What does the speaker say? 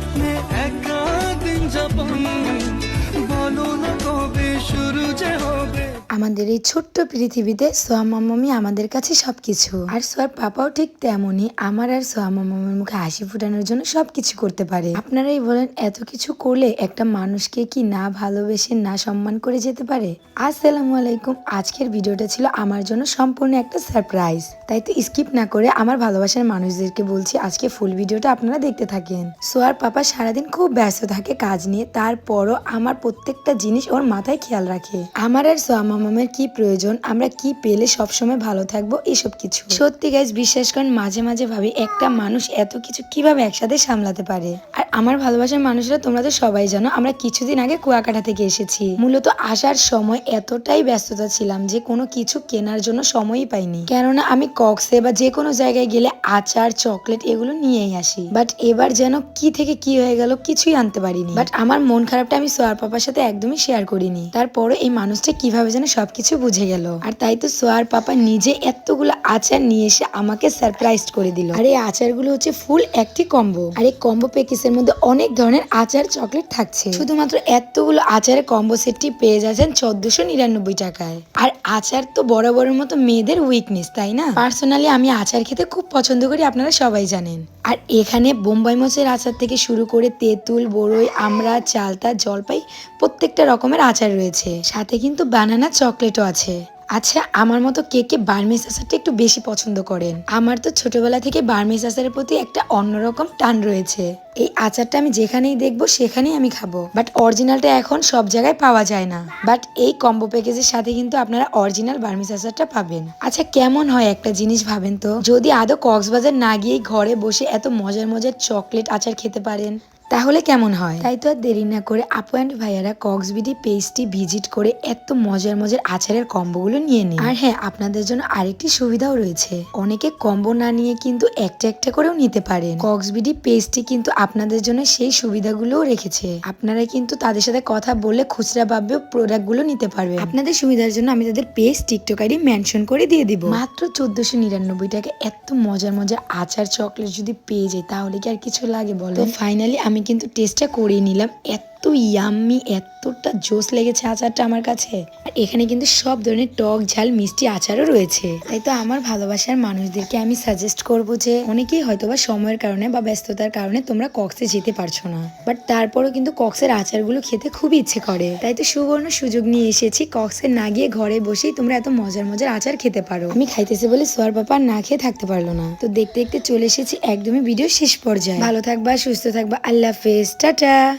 স্বপ্নে একা দিন যাপন আমাদের এই ছোট্ট পৃথিবীতে সোয়া মাম্মামি আমাদের কাছে সবকিছু। আর সোয়ার পাপাও ঠিক তেমনই আমার আর সোয়া মাম্মামের মুখে হাসি ফুটানোর জন্য সবকিছু করতে পারে। আপনারাই বলেন, এত কিছু করলে একটা মানুষকে কি না ভালোবেসে, না সম্মান করে যেতে পারে? আসসালামু আলাইকুম। আজকের ভিডিওটা ছিল আমার জন্য সম্পূর্ণ একটা সারপ্রাইজ। তাই তো স্কিপ না করে আমার ভালোবাসার মানুষদেরকে বলছি, আজকে ফুল ভিডিওটা আপনারা দেখতে থাকেন। সোয়ার পাপা সারাদিন খুব ব্যস্ত থাকে কাজ নিয়ে, তারপরও আমার প্রত্যেকটা জিনিস ওর মাথায় খেয়াল রাখে। আমার আর সোয়া মামামের কি প্রয়োজন? আমরা কি পেলে সবসময় ভালো থাকব? এসব কিছু। সত্যি গাইজ বিশ্বাস করেন, মাঝে মাঝে ভাবি, একটা মানুষ এত কিছু কীভাবে একসাথে সামলাতে পারে? আর আমার ভালোবাসার মানুষরা তোমরা তো সবাই জানো, আমরা কিছুদিন আগে কুয়াকাটা থেকে এসেছি। মূলত আসার সময় এতটাই ব্যস্ততা ছিলাম যে কোনো কিছু কেনার জন্য সময়ই পাইনি। কেননা আমি কক্সে বা যে কোনো জায়গায় গেলে আচার, চকলেট এগুলো নিয়েই আসি। বাট এবার যেন কি থেকে কি হয়ে গেল কিছুই আনতে পারিনি। বাট আমার মন খারাপটা আমি সোয়ার পাপার সাথে একদমই শেয়ার করিনি। তারপরে এই মানুষটা কীভাবে যেন সবকিছু বুঝে গেল। আর তাই তো সোয়ার পাপা নিজে এতগুলো আচার নিয়ে এসে আমাকে সারপ্রাইজ করে দিল। আর এই আচারগুলো হচ্ছে ফুল একটি কম্বো আর এই কম্বো প্যাকেজের মধ্যে অনেক ধরনের আচার চকলেট থাকছে। শুধুমাত্র এতগুলো আচারের কম্বো সেটটি পেয়ে যাচ্ছেন চোদ্দশো নিরানব্বই টাকায়। আর আচার তো বরাবরের মতো মেয়েদের উইকনেস তাই না? পার্সোনালি আমি আচার খেতে খুব পছন্দ করি, আপনারা সবাই জানেন। আর এখানে বোম্বাই মোচের আচার থেকে শুরু করে তেঁতুল বড়ই আমড়া, চালতা, জলপাই প্রত্যেকটা রকমের আচার রয়েছে। সাথে কিন্তু বানানা চকলেটও আছে। আচ্ছা আমার মতো কে কে বার্মিস আচারটা একটু বেশি পছন্দ করেন? আমার তো ছোটবেলা থেকে বার্মিস আচারের প্রতি একটা অন্যরকম টান রয়েছে। এই আচারটা আমি যেখানেই দেখব, সেখানেই আমি খাব। বাট অরিজিনালটা এখন সব জায়গায় পাওয়া যায় না। বাট এই কম্বো প্যাকেজের সাথে কিন্তু আপনারা অরিজিনাল বার্মিস আচারটা পাবেন। আচ্ছা কেমন হয় একটা জিনিস ভাবেন তো? যদি আদৌ কক্সবাজার না গিয়ে ঘরে বসে এত মজার মজার চকলেট আচার খেতে পারেন? তাহলে কেমন হয়? তাই তো আর দেরি না করে আপু অ্যান্ড ভাইয়ারা কক্সবিডি পেজটি ভিজিট করে এত মজার মজার আচারের কম্বোগুলো নিয়ে নিন। আর হ্যাঁ আপনাদের জন্য আরেকটি সুবিধাও রয়েছে। অনেকে কম্বো না নিয়ে কিন্তু একটা একটা করেও নিতে পারেন। কক্সবিডি পেজটি কিন্তু আপনাদের জন্য সেই সুবিধাগুলোও রেখেছে। আপনারা কিন্তু তাদের সাথে কথা বলে খুচরা ভাবেও প্রোডাক্টগুলো নিতে পারবেন। আপনাদের সুবিধার জন্য আমি তাদের পেজ টিকটক আইডি মেনশন করে দিয়ে দিব। মাত্র চোদ্দশো নিরানব্বই টাকা এত মজার মজার আচার চকলেট যদি পেয়ে যাই তাহলে কি আর কিছু লাগে বলো ফাইনালি আমি কিন্তু টেস্টটা করে নিলাম। এত ইয়াম্মি এতটা জোস লেগেছে আচারটা আমার কাছে। আর এখানে কিন্তু সব ধরনের টক, ঝাল, মিষ্টি আচারও রয়েছে। তাই তো আমার ভালোবাসার মানুষদেরকে আমি সাজেস্ট করব যে, অনেকেই হয়তোবা সময়ের কারণে বা ব্যস্ততার কারণে তোমরা কক্সে যেতে পারছ না। বাট তারপরেও কিন্তু কক্সের আচারগুলো খেতে খুবই ইচ্ছে করে। তাই তো সুবর্ণ সুযোগ নিয়ে এসেছি কক্সে না গিয়ে ঘরে বসেই তোমরা এত মজার মজার আচার খেতে পারো। আমি খাইতেছি বলে সোয়ার পাপা না খেয়ে থাকতে পারল না। তো দেখতে দেখতে চলে এসেছি একদমই ভিডিও শেষ পর্যায়ে। ভালো থাকবা, সুস্থ থাকবা, আল্লাহ হাফেজ, টাটা!